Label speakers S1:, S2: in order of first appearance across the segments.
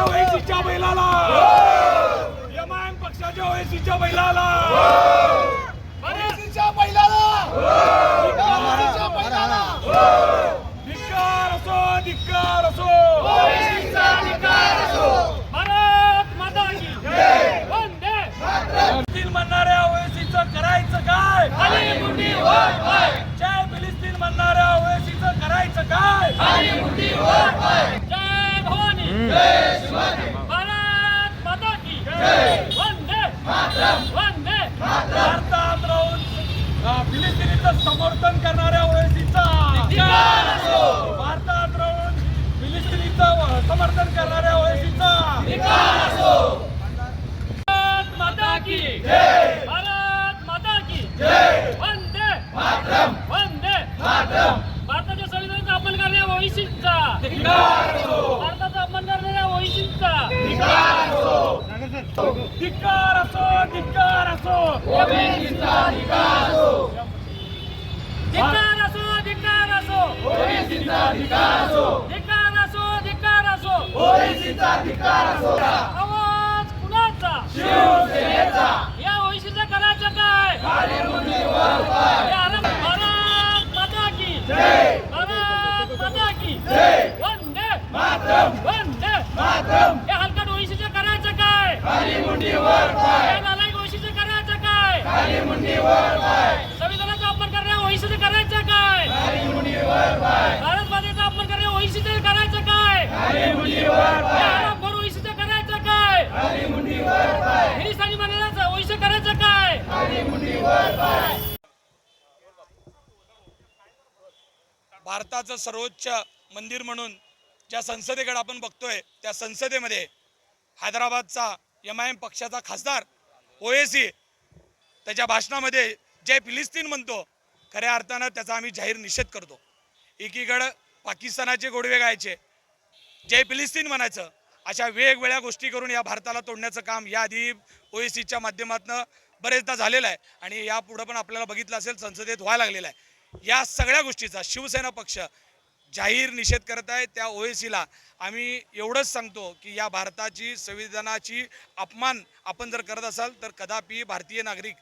S1: पक्षाच्या ओएसीच्या बैलाला. यमान पक्षाच्या ओएसीच्या बैलाला. धिक्कार असो धिक्कार असो.
S2: ओबीसीचा अधिकार असो.
S1: भारत माता की वंदे फिलिस्तीन म्हणणाऱ्या ओएसीचं करायचं काय?
S2: खाली मुंडी वर पाय
S1: जय फिलिस्तीन म्हणणाऱ्या ओएसीचं करायचं काय?
S2: खाली मुंडी वर पाय
S1: जय भवानी
S2: जय शिवाजी
S1: भारत माता की वंदे
S2: मातरम
S1: वंदे भारतात राहून अ, फिलिस्तिनीचं समर्थन करणाऱ्या ओएसीचा
S2: अधिकार असो
S1: भारतात राहून फिलिस्तिनीचं अ, समर्थन करणाऱ्या ओएसीचा
S2: अधिकार असो
S1: भारत माता की
S2: जय
S1: भारत माता की
S2: जय
S1: वंदे
S2: मातरम
S1: वंदे
S2: मातरम
S1: भारताच्या संविधानाचा अपमान करणाऱ्या ओईसीचा
S2: अधिकार असो
S1: भारताचा अपमान करणाऱ्या ओईसीचा
S2: अधिकार असो
S1: धिक्कार असो धिक्कार असो.
S2: ओबीसीचा अधिकार असो.
S1: धिक्कार असो धिक्कार असो.
S2: अधिकार असो.
S1: धिक्कार असो धिक्कार असो
S2: ओबीसीचा अधिकार असो
S1: आवाज कुणाचा
S2: शिवसेनेचा
S1: या ओईसीचा करायचं काय
S2: खाली मुंडी वर पाय
S1: या अरब- भारत माता की
S2: जय
S1: भारत माता की
S2: जय
S1: वंदे
S2: मातरम
S1: वंदे
S2: मातरम
S1: या हलकट ओईसीचं करायचं काय
S2: खाली मुंडी वर पाय
S1: या नालायक ओईसीचं करायचं काय
S2: खाली मुंडी वर पाय
S1: संविधानाचा अपमान करणाऱ्या ओईसीचं करायचं काय? भारत मातेचा अपमान करायचं काय? करायचं काय? हिंदुस्थानी करायचं काय?
S3: भारताचं सर्वोच्च मंदिर म्हणून ज्या संसदेकडे आपण बघतोय त्या संसदेमध्ये हैदराबादचा एम आय एम पक्षाचा खासदार ओएसी त्याच्या भाषणामध्ये जय फिलिस्तीन म्हणतो खऱ्या अर्थानं त्याचा आम्ही जाहीर निषेध करतो. एकीकडं पाकिस्तानाचे गोडवे गायचे जय फिलिस्तीन म्हणायचं अशा वेगवेगळ्या गोष्टी करून या भारताला तोडण्याचं काम याआधी सीच्या माध्यमातून बरेचदा झालेलं आहे आणि यापुढं पण आपल्याला बघितलं असेल संसदेत व्हायला लागलेलं आहे. या सगळ्या गोष्टीचा शिवसेना पक्ष जाहीर निषेध करत आहे. त्या ओ ए सीला आम्ही एवढंच सांगतो की या भारताची संविधानाची अपमान आपण जर करत असाल तर कदापि भारतीय नागरिक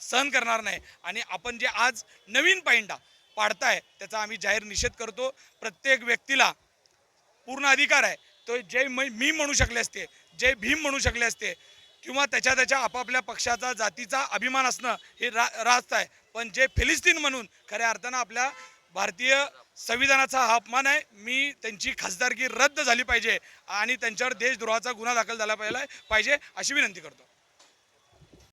S3: सहन करणार नाही. आणि आपण जे आज नवीन पायंडा पाडताय त्याचा आम्ही जाहीर निषेध करतो. प्रत्येक व्यक्तीला पूर्ण अधिकार आहे. तो जय मी म्हणू शकले असते जय भीम म्हणू शकले असते किंवा त्याच्या त्याच्या आपापल्या पक्षाचा जातीचा अभिमान असणं हे रा रास्त आहे. पण जे फिलिस्तीन म्हणून खऱ्या अर्थानं आपल्या भारतीय संविधानाचा हा अपमान आहे मी त्यांची खासदारकी रद्द झाली पाहिजे आणि त्यांच्यावर देशद्रोहाचा गुन्हा दाखल झाला पाहिजे पाहिजे अशी विनंती करतो.